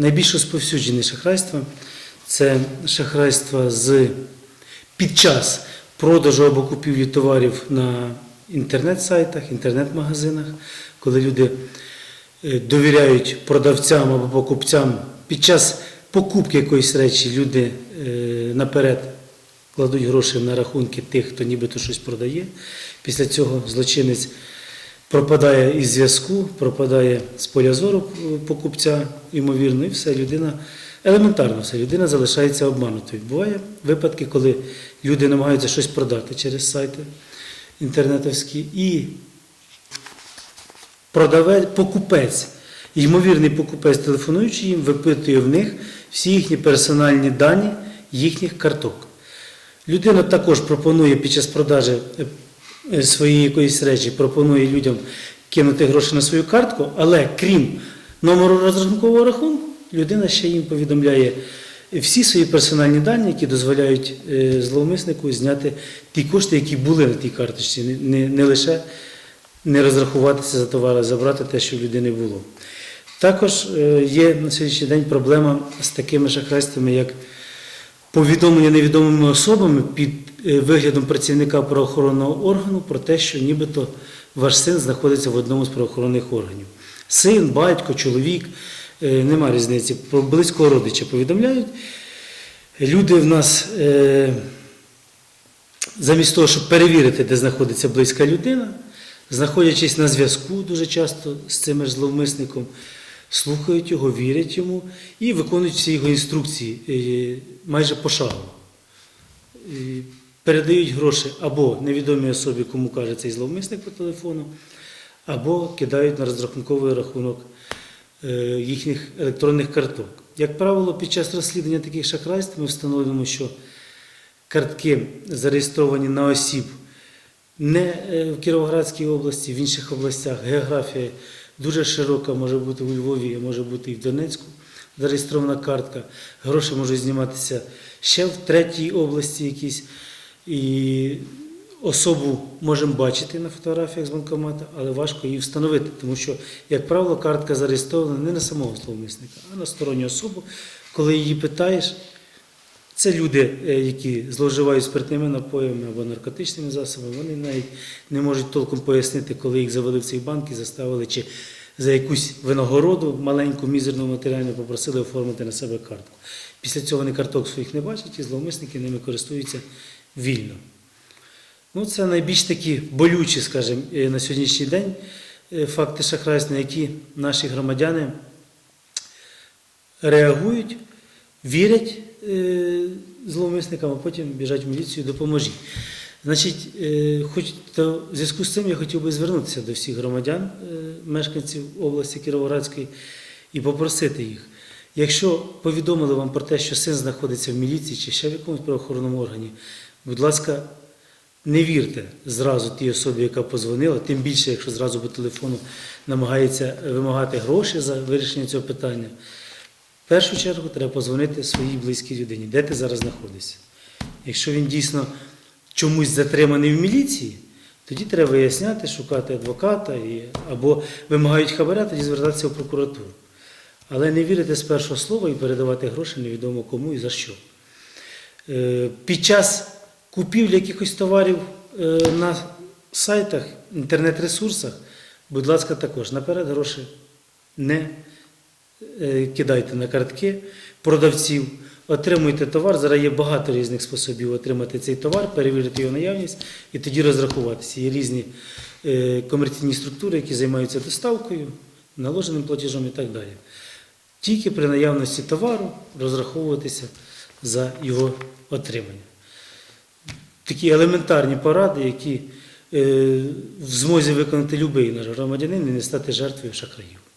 найбільш розповсюджені шахрайства це шахрайства з під час продажу або купівлі товарів на інтернет-сайтах, інтернет-магазинах, коли люди е, довіряють продавцям або покупцям під час покупки якоїсь речі люди е, наперед кладуть гроші на рахунки тих, хто нібито щось продає. Після цього злочинець пропадає із зв'язку, пропадає з поля зору е, покупця, ймовірно, і все, людина елементарно все, людина залишається обманутою. Буває випадки, коли люди намагаються щось продати через сайти інтернетовські, і продавець, покупець, ймовірний покупець, телефонуючи їм, випитує в них всі їхні персональні дані їхніх карток. Людина також пропонує під час продажі е, своєї якоїсь речі, пропонує людям кинути гроші на свою картку, але крім номеру розрахункового рахунку, людина ще їм повідомляє всі свої персональні дані, які дозволяють е, зловмиснику зняти ті кошти, які були на тій карточці, не, не, не лише не розрахуватися за товар, а забрати те, що в людини було. Також е, є на сьогоднішній день проблема з такими шахрайствами, як повідомлення невідомими особами під е, виглядом працівника правоохоронного органу про те, що нібито ваш син знаходиться в одному з правоохоронних органів. Син, батько, чоловік, е, нема різниці, про близького родича повідомляють. Люди в нас, е, замість того, щоб перевірити, де знаходиться близька людина, знаходячись на зв'язку дуже часто з цим ж зловмисником, слухають його, вірять йому і виконують всі його інструкції е, майже пошагово. Передають гроші або невідомій особі, кому каже цей зловмисник по телефону, або кидають на розрахунковий рахунок е, їхніх електронних карток. Як правило, під час розслідування таких шахрайств ми встановлюємо, що картки зареєстровані на осіб не е, в Кіровоградській області, в інших областях. Географія дуже широка, може бути у Львові, може бути і в Донецьку. Зареєстрована картка. Гроші можуть зніматися ще в третій області якійсь. І особу можемо бачити на фотографіях з банкомата, але важко її встановити, тому що, як правило, картка зареєстрована не на самого зловмисника, а на сторонню особу. Коли її питаєш, це люди, е, які зловживають спиртними напоями або наркотичними засобами, вони навіть не можуть толком пояснити, коли їх завели в цей банк і заставили, чи за якусь винагороду, маленьку, мізерну матеріальну, попросили оформити на себе картку. Після цього вони карток своїх не бачать, і зловмисники ними користуються вільно. Ну, це найбільш такі болючі, скажімо, е, на сьогоднішній день е, факти шахрайств, на які наші громадяни реагують, вірять зловмисникам, а потім біжать в міліцію, допоможіть. Значить, е, хоч то в зв'язку з цим я хотів би звернутися до всіх громадян, е, мешканців області Кіровоградської, і попросити їх. Якщо повідомили вам про те, що син знаходиться в міліції чи ще в якомусь правоохоронному органі, будь ласка, не вірте зразу тій особі, яка позвонила, тим більше, якщо зразу по телефону намагається вимагати гроші за вирішення цього питання. Першу чергу треба позвонити своїй близькій людині, де ти зараз знаходишся. Якщо він дійсно чомусь затриманий в міліції, тоді треба виясняти, шукати адвоката і, або вимагають хабаря, тоді звертатися в прокуратуру. Але не вірити з першого слова і передавати гроші невідомо кому і за що. Е, Під час купівлі якихось товарів е, на сайтах, інтернет-ресурсах, будь ласка, також наперед гроші не кидайте на картки продавців, отримуйте товар. Зараз є багато різних способів отримати цей товар, перевірити його наявність і тоді розрахуватися. Є різні е, комерційні структури, які займаються доставкою, наложеним платежом і так далі. Тільки при наявності товару розраховуватися за його отримання. Такі елементарні поради, які е, в змозі виконати будь-який наш громадянин і не стати жертвою шахраїв.